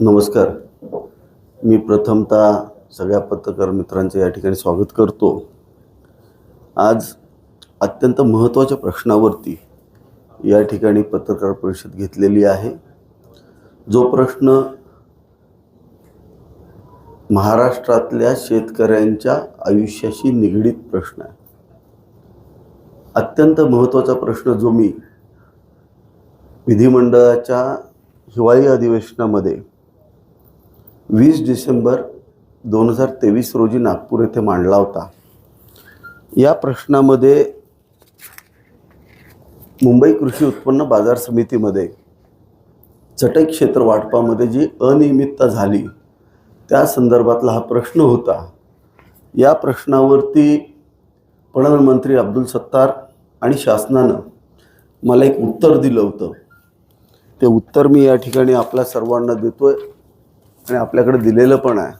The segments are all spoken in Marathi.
नमस्कार. मी प्रथमतः सगळ्या पत्रकार मित्रांचं या ठिकाणी स्वागत करतो. आज अत्यंत महत्त्वाच्या प्रश्नावरती या ठिकाणी पत्रकार परिषद घेतलेली आहे. जो प्रश्न महाराष्ट्रातल्या शेतकऱ्यांच्या आयुष्याशी निगडीत प्रश्न आहे. अत्यंत महत्त्वाचा प्रश्न जो मी विधिमंडळाच्या हिवाळी अधिवेशनामध्ये वीस डिसेंबर दोन हजार तेवीस रोजी नागपूर येथे मांडला होता. या प्रश्नामध्ये मुंबई कृषी उत्पन्न बाजार समितीमध्ये चटई क्षेत्र वाटपामध्ये जी अनियमितता झाली त्या संदर्भातला हा प्रश्न होता. या प्रश्नावरती पणन मंत्री अब्दुल सत्तार आणि शासनानं मला एक उत्तर दिलं होतं. ते उत्तर मी या ठिकाणी आपल्या सर्वांना देतो आहे आणि आपल्याकडे दिलेलं पण आहे.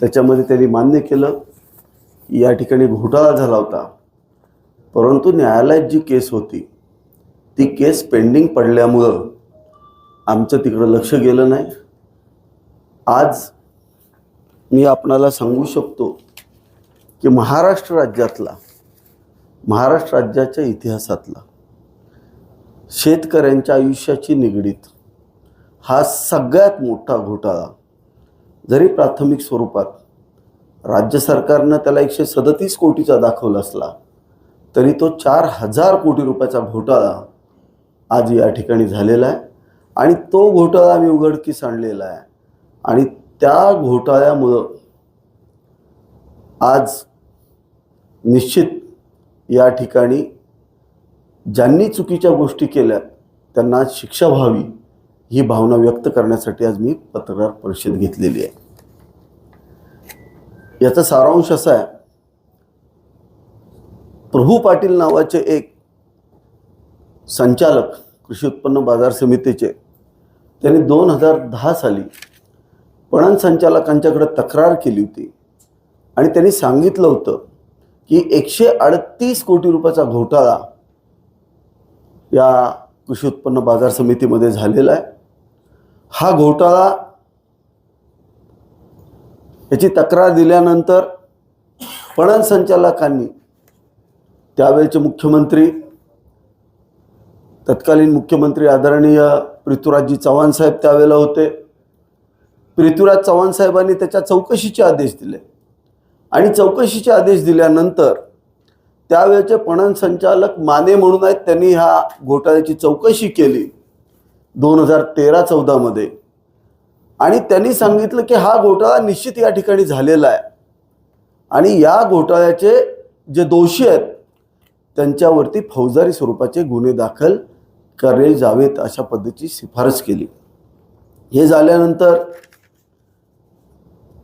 त्याच्यामध्ये त्यांनी मान्य केलं की या ठिकाणी घोटाळा झाला होता. परंतु न्यायालयात जी केस होती ती केस पेंडिंग पडल्यामुळं आमचं तिकडं लक्ष गेलं नाही. आज मी आपणाला सांगू शकतो की महाराष्ट्र राज्यातला महाराष्ट्र राज्याच्या इतिहासातला शेतकऱ्यांच्या आयुष्याची निगडीत हा सगळ्यात मोठा घोटाळा जरी प्राथमिक स्वरूपात राज्य सरकारनं त्याला एकशे सदतीस कोटीचा दाखवला असला तरी तो चार हजार कोटी रुपयाचा घोटाळा आज या ठिकाणी झालेला आहे. आणि तो घोटाळा आम्ही उघडकीस आणलेला आहे. आणि त्या घोटाळ्यामुळं आज निश्चित या ठिकाणी ज्यांनी चुकीच्या गोष्टी केल्या त्यांना शिक्षा व्हावी ही भावना व्यक्त करण्यासाठी आज मी पत्रकार परिषद घेतलेली आहे. याचा सारांश असा आहे प्रभू पाटील नावाचे एक संचालक कृषी उत्पन्न बाजार समितीचे त्यांनी दोन हजार दहा साली पणन संचालकांच्याकडे तक्रार केली होती आणि त्यांनी सांगितलं होतं की एकशे अडतीस कोटी रुपयाचा घोटाळा या कृषी उत्पन्न बाजार समितीमध्ये झालेला आहे. हा घोटाळा याची तक्रार दिल्यानंतर पणन संचालकांनी त्यावेळचे मुख्यमंत्री तत्कालीन मुख्यमंत्री आदरणीय पृथ्वीराजजी चव्हाण साहेब त्यावेळेला होते. पृथ्वीराज चव्हाण साहेबांनी त्याच्या चौकशीचे आदेश दिले. आणि चौकशीचे आदेश दिल्यानंतर त्यावेळेचे पणन संचालक माने म्हणून आहेत त्यांनी ह्या घोटाळ्याची चौकशी केली. दोन हजार तेरा चौदामध्ये आणि त्यांनी सांगितलं की हा घोटाळा निश्चित या ठिकाणी झालेला आहे. आणि या घोटाळ्याचे जे दोषी आहेत त्यांच्यावरती फौजदारी स्वरूपाचे गुन्हे दाखल करले जावेत अशा पद्धतीची शिफारस केली. हे झाल्यानंतर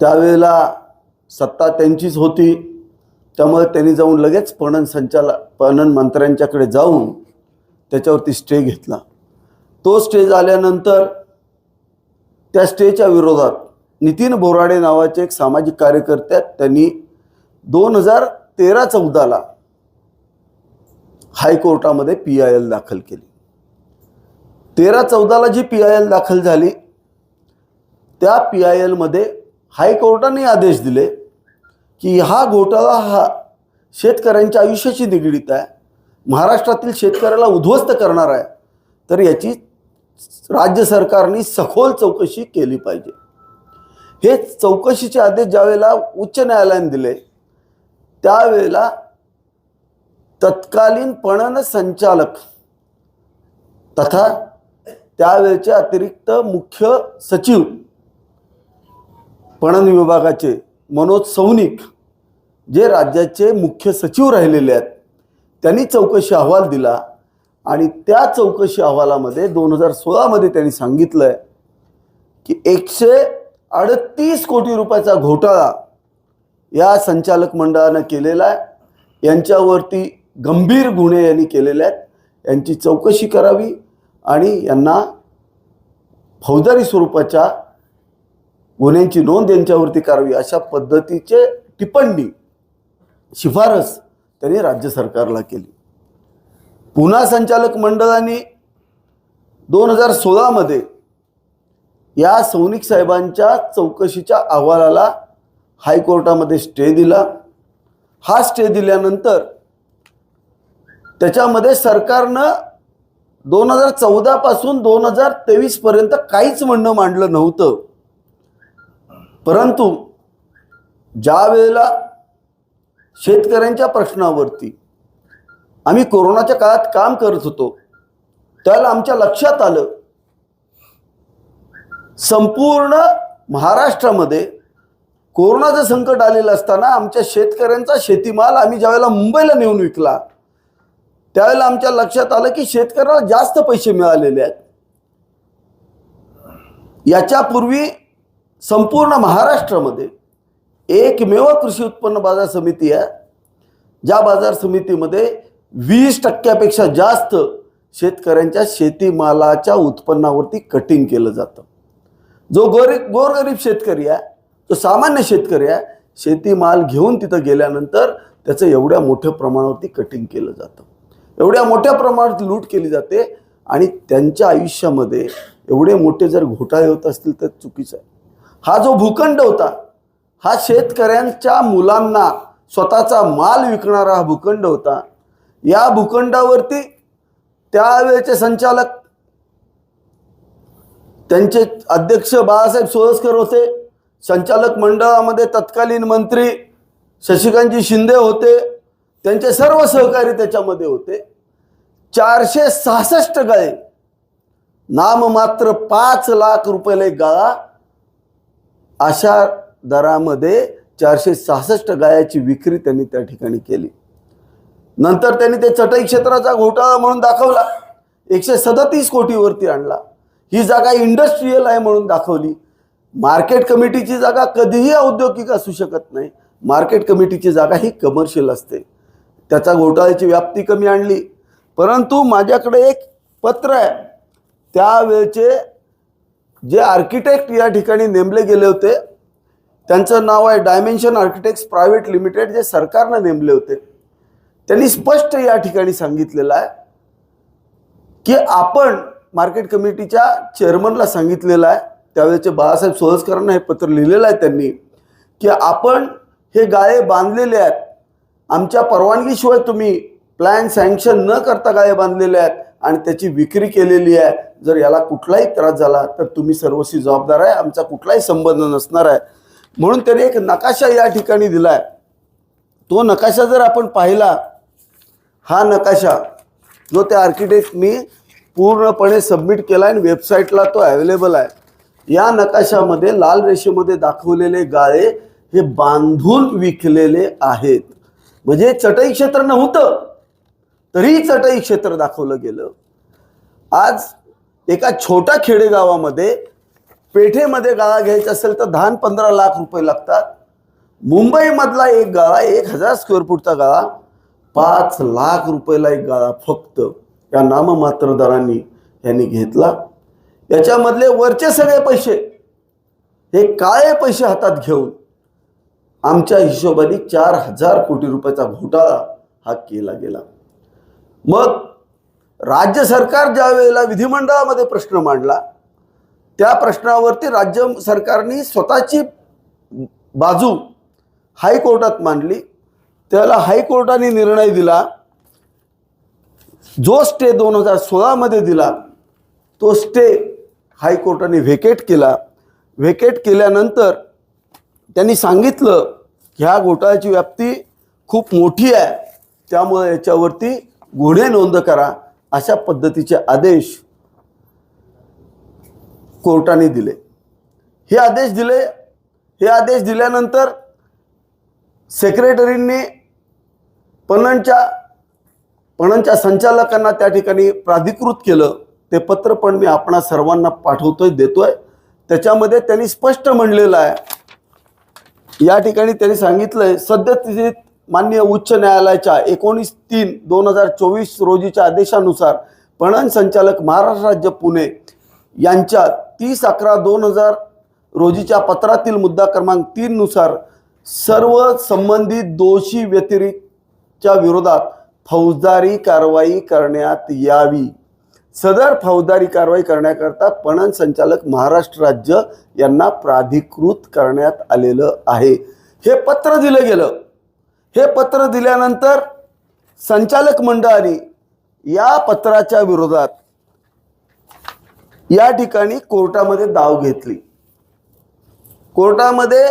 त्यावेळेला सत्ता त्यांचीच होती. त्यामुळे त्यांनी जाऊन लगेच पणन संचालक पणन मंत्र्यांच्याकडे जाऊन त्याच्यावरती स्टे घेतला. तो स्टे झाल्यानंतर त्या स्टेच्या विरोधात नितीन बोराडे नावाचे एक सामाजिक कार्यकर्ते त्यांनी दोन हजार तेरा चौदाला हायकोर्टामध्ये पी आय एल दाखल केली. तेरा चौदाला जी पी आय एल दाखल झाली त्या पी आय एलमध्ये हायकोर्टाने आदेश दिले की हा घोटाळा हा शेतकऱ्यांच्या आयुष्याशी निगडीत आहे. महाराष्ट्रातील शेतकऱ्याला उद्ध्वस्त करणार आहे. तर याची राज्य सरकारने सखोल चौकशी केली पाहिजे. हे चौकशीचे आदेश ज्यावेळेला उच्च न्यायालयाने दिले त्यावेळेला तत्कालीन पणन संचालक तथा त्यावेळेचे अतिरिक्त मुख्य सचिव पणन विभागाचे मनोज सौनिक जे राज्याचे मुख्य सचिव राहिलेले आहेत त्यांनी चौकशी अहवाल दिला. आणि त्या चौकशी अहवालामध्ये दोन हजार सोळामध्ये त्यांनी सांगितलं आहे की एकशे अडतीस कोटी रुपयाचा घोटाळा या संचालक मंडळानं केलेला आहे. यांच्यावरती गंभीर गुन्हे यांनी केलेले आहेत. यांची चौकशी करावी आणि यांना फौजदारी स्वरूपाच्या गुन्ह्यांची नोंद यांच्यावरती करावी अशा पद्धतीचे टिप्पणी शिफारस त्यांनी राज्य सरकारला केली. पुन्हा संचालक मंडळाने दोन हजार सोळामध्ये या सौनिक साहेबांच्या चौकशीच्या अहवालाला हायकोर्टामध्ये स्टे दिला. हा स्टे दिल्यानंतर त्याच्यामध्ये सरकारनं दोन हजार चौदापासून दोन हजार तेवीसपर्यंत काहीच म्हणणं मांडलं नव्हतं. परंतु ज्या वेळेला शेतकऱ्यांच्या प्रश्नावरती आम्ही कोरोनाच्या काळात काम करत होतो. त्यावेळेला आमच्या लक्षात आलं. संपूर्ण महाराष्ट्रामध्ये कोरोनाचं संकट आलेलं असताना आमच्या शेतकऱ्यांचा शेतीमाल आम्ही ज्यावेळेला मुंबईला नेऊन विकला त्यावेळेला आमच्या लक्षात आलं की शेतकऱ्याला जास्त पैसे मिळालेले आहेत. याच्यापूर्वी संपूर्ण महाराष्ट्रामध्ये एकमेव कृषी उत्पन्न बाजार समिती आहे. ज्या बाजार समितीमध्ये वीस टक्क्यापेक्षा जास्त शेतकऱ्यांच्या शेतीमालाच्या उत्पन्नावरती कटिंग केलं जातं. जो गोरी गोरगरीब शेतकरी आहे जो सामान्य शेतकरी आहे शेतीमाल घेऊन तिथं गेल्यानंतर त्याचं एवढ्या मोठ्या प्रमाणावरती कटिंग केलं जातं. एवढ्या मोठ्या प्रमाणात लूट केली जाते आणि त्यांच्या आयुष्यामध्ये एवढे मोठे जर घोटाळे होत असतील तर चुकीचं आहे. हा जो भूखंड होता हा शेतकऱ्यांच्या मुलांना स्वतःचा माल विकणारा हा भूखंड होता या भूखंडावरती त्यावेळेचे संचालक त्यांचे अध्यक्ष बाळासाहेब सोळसकर होते संचालक मंडळामध्ये तत्कालीन मंत्री शशिकांतजी शिंदे होते त्यांचे सर्व सहकारी त्याच्यामध्ये होते. चारशे सहासष्ट गाळे नाममात्र पाच लाख रुपयाला एक गाळा. अशा दरामध्ये चारशे सहासष्ट गायाची विक्री त्यांनी त्या ठिकाणी केली. नंतर त्यांनी ते चटई क्षेत्राचा घोटाळा म्हणून दाखवला. एकशे सदतीस कोटीवरती आणला. ही जागा इंडस्ट्रीयल आहे म्हणून दाखवली. मार्केट कमिटीची जागा कधीही औद्योगिक असू शकत नाही. मार्केट कमिटीची जागा ही कमर्शियल असते. त्याचा घोटाळ्याची व्याप्ती कमी आणली. परंतु माझ्याकडे एक पत्र आहे. त्यावेळचे जे आर्किटेक्ट या ठिकाणी नेमले गेले होते त्यांचं नाव आहे डायमेन्शन आर्किटेक्ट्स प्रायव्हेट लिमिटेड जे सरकारनं नेमले होते. त्यांनी स्पष्ट या ठिकाणी सांगितलेलं आहे की आपण मार्केट कमिटीच्या चेअरमनला सांगितलेलं आहे त्यावेळेचे बाळासाहेब सोळसकरांना हे पत्र लिहिलेलं आहे त्यांनी की आपण हे गाळे बांधलेले आहेत. आमच्या परवानगीशिवाय तुम्ही प्लॅन सँक्शन न करता गाळे बांधलेले आहेत आणि त्याची विक्री केलेली आहे. जर याला कुठलाही त्रास झाला तर तुम्ही सर्वस्वी जबाबदार आहे. आमचा कुठलाही संबंध नसणार आहे. म्हणून त्याने एक नकाशा या ठिकाणी दिला आहे तो नकाशा जर आपण पाहिला हा नकाशा जो त्या आर्किटेक्ट मी पूर्णपणे सबमिट केला आहे आणि वेबसाईटला तो अवेलेबल आहे. या नकाशामध्ये लाल रेषेमध्ये दाखवलेले गाळे हे बांधून विकलेले आहेत. म्हणजे चटई क्षेत्र नव्हतं तरीही चटई क्षेत्र दाखवलं गेलं. आज एका छोट्या खेडेगावामध्ये पेठेमध्ये गाळा घ्यायचा असेल तर दहा पंधरा लाख रुपये लागतात. मुंबईमधला एक गाळा एक हजार स्क्वेअर फूटचा गाळा पाच लाख रुपयाला एक गाळा फक्त या नाममात्र दरांनी यांनी घेतला. याच्यामधले वरचे सगळे पैसे हे काळे पैसे हातात घेऊन आमच्या हिशोबाने चार हजार कोटी रुपयाचा घोटाळा हा केला गेला. मग राज्य सरकार ज्या वेळेला विधिमंडळामध्ये प्रश्न मांडला त्या प्रश्नावरती राज्य सरकारने स्वतःची बाजू हायकोर्टात मांडली. त्याला हायकोर्टाने निर्णय दिला. जो स्टे दोन हजार सोळामध्ये दिला तो स्टे हायकोर्टाने व्हेकेट केला. व्हेकेट केल्यानंतर त्यांनी सांगितलं की ह्या घोटाळ्याची व्याप्ती खूप मोठी आहे. त्यामुळे याच्यावरती गुन्हे नोंद करा अशा पद्धतीचे आदेश कोर्टाने दिले. हे आदेश दिले. हे आदेश दिल्यानंतर सेक्रेटरींनी पणनच्या पणनच्या संचालकांना त्या ठिकाणी प्राधिकृत केलं. ते पत्र पण मी आपणा सर्वांना पाठवतोय देतोय. त्याच्यामध्ये त्यांनी स्पष्ट म्हणलेलं आहे. या ठिकाणी त्यांनी सांगितलंय सद्यस्थितीत मान्य उच्च न्यायालयाच्या एकोणीस तीन दोन हजार चोवीस रोजीच्या आदेशानुसार पणन संचालक महाराष्ट्र राज्य पुणे यांच्या तीस अकरा दोन हजार रोजीच्या पत्रातील मुद्दा क्रमांक तीन नुसार सर्व संबंधित दोषी व्यतिरिक्तच्या विरोधात फौजदारी कारवाई करण्यात यावी. सदर फौजदारी कारवाई करण्याकरता पणन संचालक महाराष्ट्र राज्य यांना प्राधिकृत करण्यात आलेलं आहे. हे पत्र दिलं गेलं. हे पत्र दिल्यानंतर संचालक मंडळाने या पत्राच्या विरोधात या ठिकाणी कोर्टामध्ये दाव घेतली. कोर्टामध्ये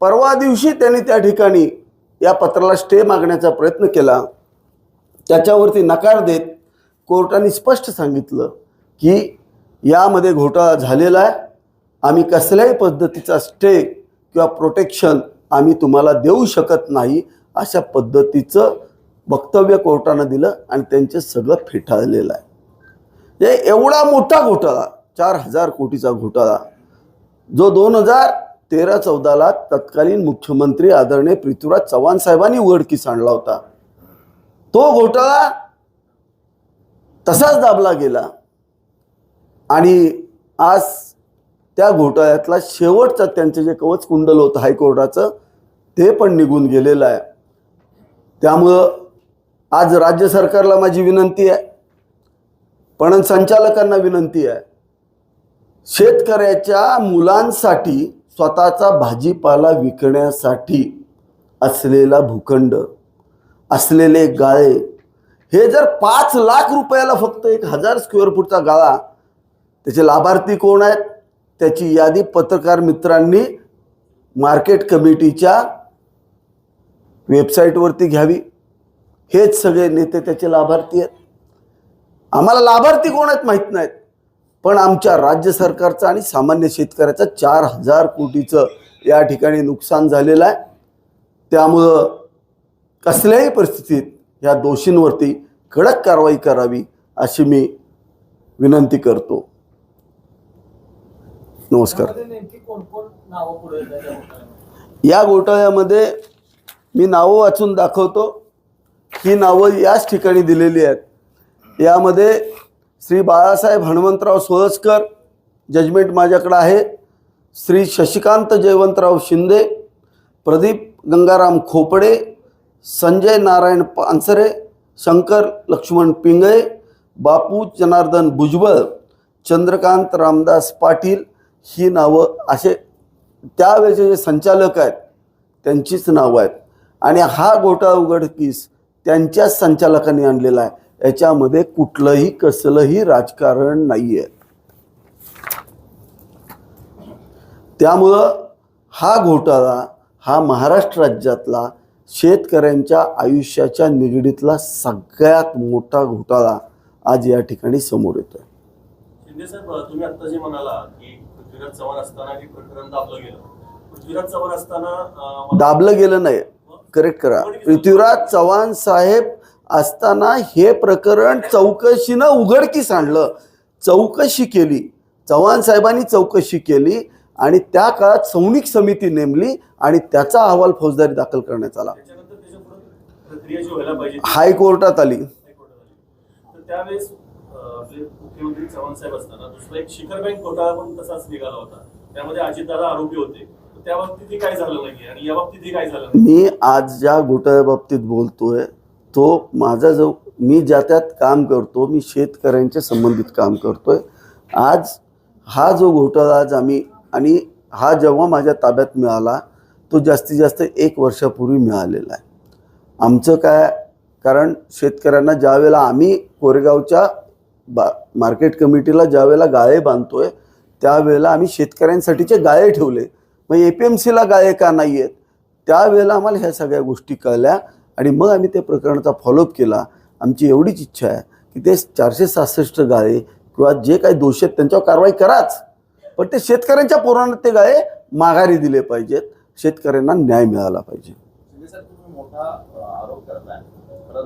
परवा दिवशी त्यांनी त्या ठिकाणी या पत्राला स्टे मागण्याचा प्रयत्न केला. त्याच्यावरती नकार देत कोर्टाने स्पष्ट सांगितलं की यामध्ये घोटाळा झालेला आहे. आम्ही कसल्याही पद्धतीचा स्टे किंवा प्रोटेक्शन आम्ही तुम्हाला देऊ शकत नाही अशा पद्धतीचं वक्तव्य कोर्टानं दिलं आणि त्यांचे सगळं फेटाळलेलं आहे. हे एवढा मोठा घोटाळा चार हजार कोटीचा घोटाळा जो दोन हजार तेरा चौदाला तत्कालीन मुख्यमंत्री आदरणीय पृथ्वीराज चव्हाण साहेबांनी उघडकीस आणला होता. तो घोटाळा तसाच दाबला गेला. आणि आज त्या घोटाळ्यातला शेवटचा त्यांचं जे कवच कुंडल होतं हायकोर्टाचं ते पण निघून गेलेलं आहे. त्यामुळं आज राज्य सरकारला माझी विनंती आहे. पणन संचालकांना विनंती आहे. शेतकऱ्याच्या मुलांसाठी स्वतःचा भाजीपाला विकण्यासाठी असलेला भूखंड असलेले गाळे हे जर पाच लाख रुपयाला फक्त एक हजार स्क्वेअर फूटचा गाळा त्याचे लाभार्थी कोण आहेत? त्याची यादी पत्रकार मित्रांनी मार्केट कमिटीच्या वेबसाईटवरती घ्यावी. हेच सगळे नेते त्याचे लाभार्थी आहेत. आम्हाला लाभार्थी कोण आहेत? माहीत नाहीत. पण आमच्या राज्य सरकारचं आणि सामान्य शेतकऱ्याचं चार हजार कोटीचं या ठिकाणी नुकसान झालेलं आहे. त्यामुळं कसल्याही परिस्थितीत ह्या दोषींवरती कडक कारवाई करावी अशी मी विनंती करतो. नमस्कार? या घोटाळ्यामध्ये मी नावं वाचून दाखवतो. ही नावं याच ठिकाणी दिलेली आहेत. यामध्ये श्री बाळासाहेब हनुमंतराव सोळसकर जजमेंट माझ्याकडं आहे. श्री शशिकांत जयवंतराव शिंदे प्रदीप गंगाराम खोपडे संजय नारायण पानसरे शंकर लक्ष्मण पिंगळे बापू जनार्दन भुजबळ चंद्रकांत रामदास पाटील ही नावं असे त्यावेळेचे जे संचालक आहेत त्यांचीच नावं आहेत. आणि हा घोटाळा उघडकीस त्यांच्याच संचालकांनी आणलेला आहे. याच्यामध्ये कुठलंही कसलंही राजकारण नाही आहे त्यामुळं हा घोटाळा हा महाराष्ट्र राज्यातला शेतकऱ्यांच्या आयुष्याच्या निगडीतला सगळ्यात मोठा घोटाळा आज या ठिकाणी समोर येतोय. शिंदे साहेब तुम्ही आता जे म्हणाला की पृथ्वीराज चव्हाण असताना हे प्रकरण दाबलं गेलं. पृथ्वीराज चव्हाण असताना अं, मला- दाबलं गेलं नाही. करेक्ट करा. पृथ्वीराज चव्हाण साहेब असताना हे प्रकरण चौकशीनं उघडकीस आणलं. चौकशी केली. चव्हाण साहेबांनी चौकशी केली आणि त्या काळात सौनिक समिती नेमली आणि त्याचा अहवाल फौजदारी दाखल करण्यात आला. हायकोर्टात आली. हायकोर्टात आली. तर त्यावेळेस अं, आपले मुख्यमंत्री चव्हाण साहेब असताना दुसरा एक शिखर बँक घोटाळा पण तसाच निघाला होता. त्यामध्ये अजितदादा आरोपी होते. तर त्या बाबतीतही काय झालं नाही आणि या बाबतीतही काय झालं नाही मी आज ज्या घोटाळ्याबाबतीत बोलतोय तो माझा जो मी ज्या त्यात काम करतो मी शेतकऱ्यांच्या संबंधित काम करतोय. आज हा जो घोटाळा आज आम्ही आणि हा जेव्हा माझ्या ताब्यात मिळाला तो जास्तीत जास्त एक वर्षापूर्वी मिळालेला आहे. आमचं काय कारण शेतकऱ्यांना ज्यावेळेला आम्ही कोरेगावच्या बा मार्केट कमिटीला ज्यावेळेला गाळे बांधतोय त्यावेळेला आम्ही शेतकऱ्यांसाठीचे गाळे ठेवले. मग ए पी एम सीला गाळे का नाही आहेत त्यावेळेला आम्हाला ह्या सगळ्या गोष्टी कळल्या. आणि मग आम्ही त्या प्रकरणाचा फॉलोअप केला. आमची एवढीच इच्छा आहे की ते चारशे सहासष्ट गाळे किंवा जे काही दोषी आहेत त्यांच्यावर कारवाई कराच. पण ते शेतकऱ्यांच्या पोरांना ते गाळे माघारी दिले पाहिजेत. शेतकऱ्यांना न्याय मिळाला पाहिजे.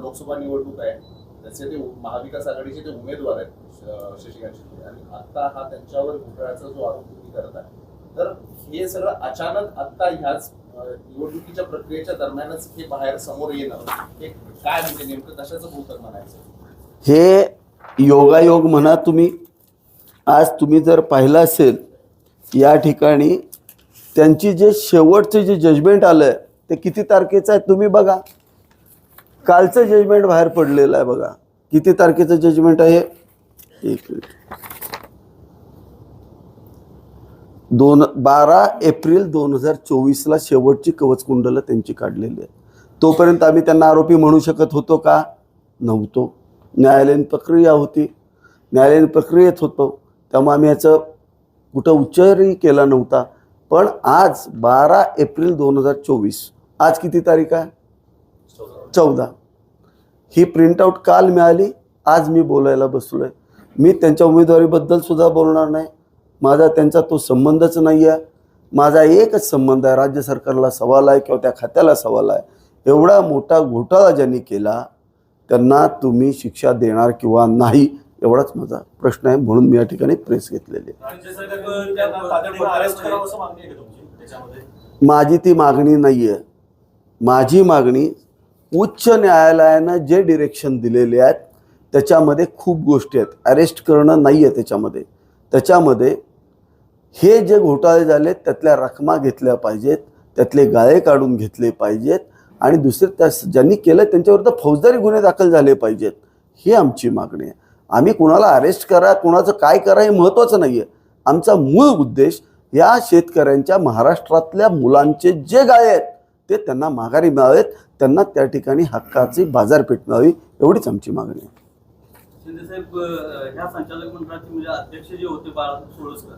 लोकसभा निवडणूक आहे. त्याचे ते महाविकास आघाडीचे ते उमेदवार आहेत शशिकांत शिंदे आणि आता हा त्यांच्यावर घोटाळ्याचा जो आरोप तुम्ही करत आहे तर हे सगळं अचानक आता ह्याच निवडणुकीच्या प्रक्रियेच्या दरम्यानच हे बाहेर समोर येणं हे काय म्हणजे नेमकं कशाचं भूतक म्हणायचं? हे योगायोग म्हणा तुम्ही आज तुम्ही जर पाहिलं असेल या ठिकाणी त्यांची जे शेवटचे जे जजमेंट आलं आहे ते किती तारखेचं आहे तुम्ही बघा. कालचं जजमेंट बाहेर पडलेलं आहे बघा. किती तारखेचं जजमेंट आहे? एक मिनिट. दोन बारा एप्रिल दोन हजार चोवीसला शेवटची कवच कुंडलं त्यांची काढलेली आहेत. तोपर्यंत आम्ही त्यांना आरोपी म्हणू शकत होतो का? नव्हतो. न्यायालयीन प्रक्रिया होती. न्यायालयीन प्रक्रियेत होतो. त्यामुळे आम्ही याचं कुठं उच्चारही केला नव्हता. पण आज बारा एप्रिल दोन हजार चोवीस आज किती तारीख आहे? चौदा. ही प्रिंटआउट काल मिळाली. आज मी बोलायला बसलो आहे मी त्यांच्या उमेदवारीबद्दल सुद्धा बोलणार नाही. माझा त्यांचा तो संबंधच नाही आहे माझा एकच संबंध आहे. राज्य सरकारला सवाल आहे किंवा त्या खात्याला सवाल आहे. एवढा मोठा घोटाळा ज्यांनी केला त्यांना तुम्ही शिक्षा देणार किंवा नाही एवढाच माझा प्रश्न आहे म्हणून मी या ठिकाणी प्रेस घेतलेली आहे. माझी ती मागणी नाही आहे माझी मागणी उच्च न्यायालयानं जे डिरेक्शन दिलेले आहेत त्याच्यामध्ये खूप गोष्टी आहेत. अरेस्ट करणं नाही आहे त्याच्यामध्ये. त्याच्यामध्ये हे जे घोटाळे झाले त्यातल्या रकमा घेतल्या पाहिजेत त्यातले गाळे काढून घेतले पाहिजेत आणि दुसरे त्या ज्यांनी केलं त्यांच्याविरुद्ध फौजदारी गुन्हे दाखल झाले पाहिजेत. ही आमची मागणी आहे. आम्ही कुणाला अरेस्ट करा कुणाचं काय करा हे महत्त्वाचं नाही आहे आमचा मूळ उद्देश या शेतकऱ्यांच्या महाराष्ट्रातल्या मुलांचे जे गाळे आहेत ते त्यांना माघारी मिळावेत त्यांना त्या ठिकाणी हक्काची बाजारपेठ मिळावी एवढीच आमची मागणी आहे. शिंदे साहेब अं, ह्या संचालक मंडळाचे म्हणजे अध्यक्ष जे होते बाळासाहेब सोळसकर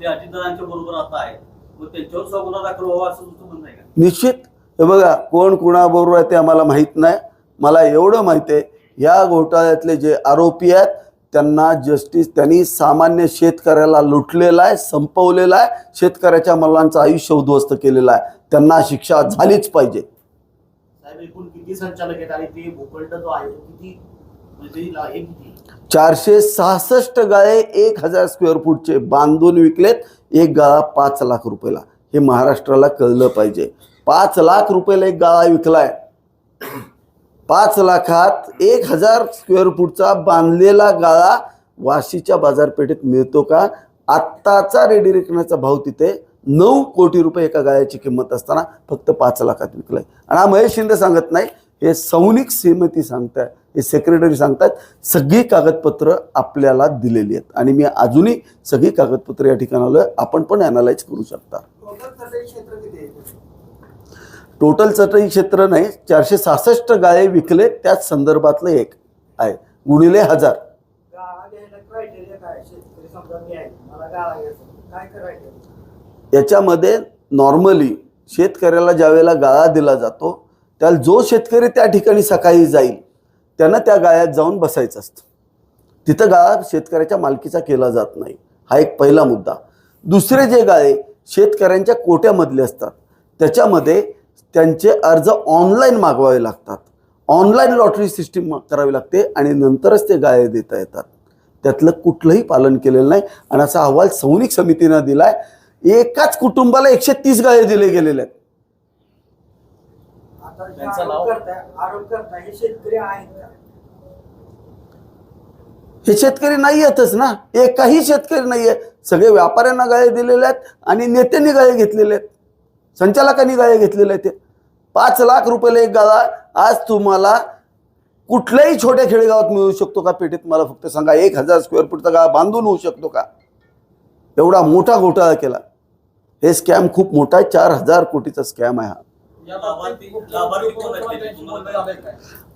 ते अजितदादांच्या बरोबर आता आहेत. मग त्यांच्यावर दाखल व्हावा असं तुमचं म्हणणं आहे का? निश्चित. हे बघा कोण कुणाबरोबर आहे ते आम्हाला माहीत नाही. मला एवढं माहिती आहे या घोटाळ्यातले जे आरोपी आहेत त्यांना जस्टिस त्यांनी सामान्य शेतकऱ्याला लुटलेला आहे संपवलेला आहे शेतकऱ्याच्या मुलांचं आयुष्य उद्ध्वस्त केलेलं आहे. त्यांना शिक्षा झालीच पाहिजे. साहेब एकूण किती संचालक आहेत आणि ते भूखंड जो आहे तो किती चारशे सहासष्ट गाळे एक हजार स्क्वेअर फूटचे बांधून विकलेत. एक गाळा पाच लाख रुपयाला. हे महाराष्ट्राला कळलं पाहिजे. पाच लाख रुपयाला एक गाळा विकलाय. पाच लाखात एक हजार स्क्वेअर फूटचा बांधलेला गाळा वाशीच्या बाजारपेठेत मिळतो का? आत्ताचा रेडी रेकण्याचा भाव तिथे नऊ कोटी रुपये एका गाळ्याची किंमत असताना फक्त पाच लाखात विकलाय. आणि हा महेश शिंदे सांगत नाही हे सैनिक श्रीमती सांगताय हे सेक्रेटरी सांगतात सगळी कागदपत्र आपल्याला दिलेली आहेत. आणि मी अजूनही सगळी कागदपत्र या ठिकाणाला आपण पण अनालाइज करू शकता. टोटल चटई क्षेत्र नाही चारशे सहासष्ट गाळे विकले त्याच संदर्भातलं एक आहे. गुणिले हजार. याच्यामध्ये नॉर्मली शेतकऱ्याला ज्यावेळेला गाळा दिला जातो त्याला जो शेतकरी त्या ठिकाणी सकाळी जाईल त्यांना त्या गाळ्यात जाऊन बसायचं असतं. तिथं गाळा शेतकऱ्याच्या मालकीचा केला जात नाही. हा एक पहिला मुद्दा. दुसरे जे गाळे शेतकऱ्यांच्या कोट्यामधले असतात त्याच्यामध्ये त्यांचे अर्ज ऑनलाईन मागवावे लागतात. ऑनलाईन लॉटरी सिस्टीम करावी लागते आणि नंतरच ते गाळे देता येतात. त्यातलं कुठलंही पालन केलेलं नाही आणि असा अहवाल सैनिक समितीनं दिला आहे एकाच कुटुंबाला एकशे तीस गाळे दिले गेलेले आहेत. त्यांचं नाव? हे शेतकरी आहेत का? हे शेतकरी नाही आहेतच ना एकही शेतकरी नाही आहे सगळे व्यापाऱ्यांना गाळे दिलेले आहेत आणि नेत्यांनी गाळे घेतलेले आहेत. संचालकांनी गाळे घेतलेले आहेत ते. पाच लाख रुपयाला एक गाळा. आज तुम्हाला कुठल्याही छोट्या खेडेगावात मिळू शकतो का पेठेत? मला फक्त सांगा. एक हजार स्क्वेअर फूटचा गाळा बांधून होऊ शकतो का? एवढा मोठा घोटाळा केला. हे स्कॅम खूप मोठा आहे. चार हजार कोटीचा स्कॅम आहे हा.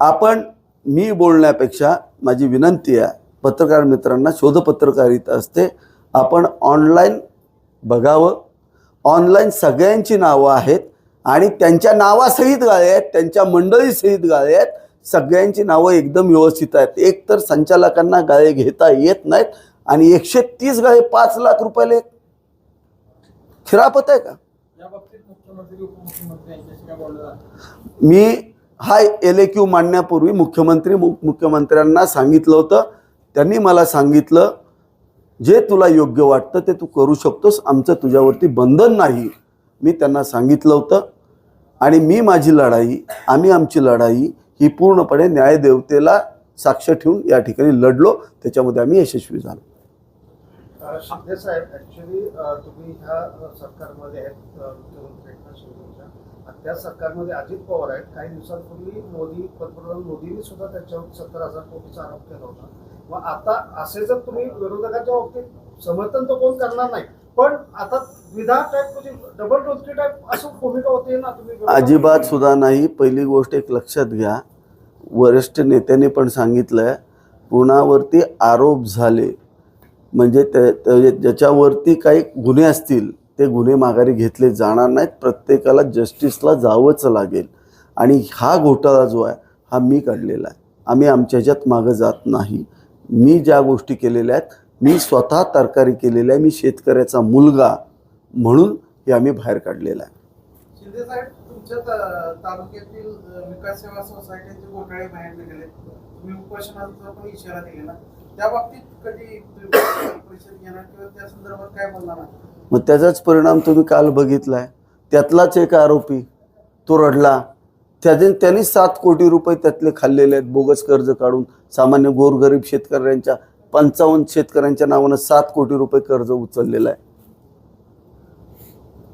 आपण मी बोलण्यापेक्षा माझी विनंती आहे पत्रकार मित्रांना शोधपत्रकारिता असते. आपण ऑनलाईन बघावं. ऑनलाईन सगळ्यांची नावं आहेत आणि त्यांच्या नावासहित गाळे आहेत त्यांच्या मंडळीसहित गाळे आहेत. सगळ्यांची नावं एकदम व्यवस्थित आहेत. एक तर संचालकांना गाळे घेता येत नाहीत आणि एकशे तीस गाळे पाच लाख रुपयाला खिरापत आहे का? मी हा एल ए क्यू मांडण्यापूर्वी मुख्यमंत्री मुख्यमंत्र्यांना सांगितलं होतं. त्यांनी मला सांगितलं जे तुला योग्य वाटतं ते तू करू शकतोस. आमचं तुझ्यावरती बंधन नाही. मी त्यांना सांगितलं होतं. आणि मी माझी लढाई आम्ही आमची लढाई ही पूर्णपणे न्यायदेवतेला साक्ष ठेवून या ठिकाणी लढलो. त्याच्यामध्ये आम्ही यशस्वी झालो. शिंदे साहेब ऍक्च्युली तुम्ही ह्या सरकारमध्ये आहेत मुख्यमंत्री एकनाथ शिंदेच्या. त्या सरकारमध्ये अजित पवार आहेत. काही दिवसांपूर्वी मोदी पंतप्रधान मोदींनी सुद्धा त्याच्यावर सत्तर हजार कोटीचा आरोप केला होता. मग आता असे जर तुम्ही विरोधकाच्या बाबतीत समर्थन तर कोण करणार नाही पण आता विधा टाईप म्हणजे डबल टोचकी टाईप असं भूमिका होती ना तुम्ही अजिबात सुद्धा नाही. पहिली गोष्ट एक लक्षात घ्या. वरिष्ठ नेत्यांनी पण सांगितलंय कुणावरती आरोप झाले म्हणजे त्या- ज्याच्यावरती काही गुन्हे असतील ते गुन्हे माघारी घेतले जाणार नाहीत. प्रत्येकाला जस्टिसला जावंच लागेल. आणि हा घोटाळा जो आहे हा मी काढलेला आहे. आम्ही आमच्या ह्याच्यात मागं जात नाही. मी ज्या गोष्टी केलेल्या आहेत मी स्वतः तरकारी केलेल्या आहे. मी शेतकऱ्याचा मुलगा म्हणून हे आम्ही बाहेर काढलेलं आहे. तालुक्यातील विकास सेवा सोसायटीचे घोटाळे बाहेर निघाले तुम्ही उपोषणाचा पण इशारा दिलेला. त्या बाबतीत कधी तुम्ही परिषद घेणार किंवा त्या संदर्भात काय बोलणार आहात? मग त्याचाच परिणाम तुम्ही काल बघितलाय. त्यातलाच एक आरोपी तो रडला. त्याने त्यांनी सात कोटी रुपये त्यातले खाल्लेले आहेत बोगस कर्ज काढून. सामान्य गोरगरीब शेतकऱ्यांच्या पंचावन्न शेतकऱ्यांच्या नावानं सात कोटी रुपये कर्ज उचललेलं आहे.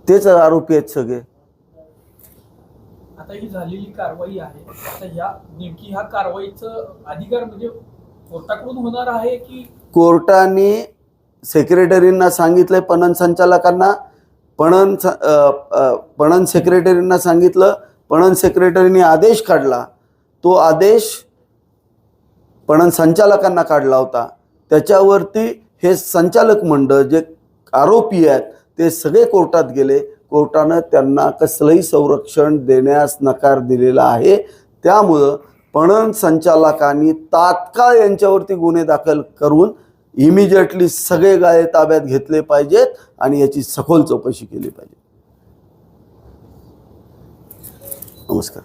तेच आरोपी आहेत सगळे. आता ही झालेली कारवाई आहे. आता या नेमकी ह्या कारवाईचं अधिकार म्हणजे कोर्टाकडून होणार आहे की कोर्टाने सेक्रेटरींना सांगितलंय पणन संचालकांना. पणन पणन सेक्रेटरींना सांगितलं पणन सेक्रेटरीने आदेश काढला. तो आदेश पणन संचालकांना काढला होता. त्याच्यावरती हे संचालक मंडळ जे आरोपी आहेत ते सगळे कोर्टात गेले. कोर्टानं त्यांना कसलंही संरक्षण देण्यास नकार दिलेला आहे. त्यामुळं पणन संचालकांनी तात्काळ यांच्यावरती गुन्हे दाखल करून इमिजिएटली सगळे गाळे ताब्यात घेतले पाहिजेत आणि याची सखोल चौकशी केली पाहिजे. नमस्कार.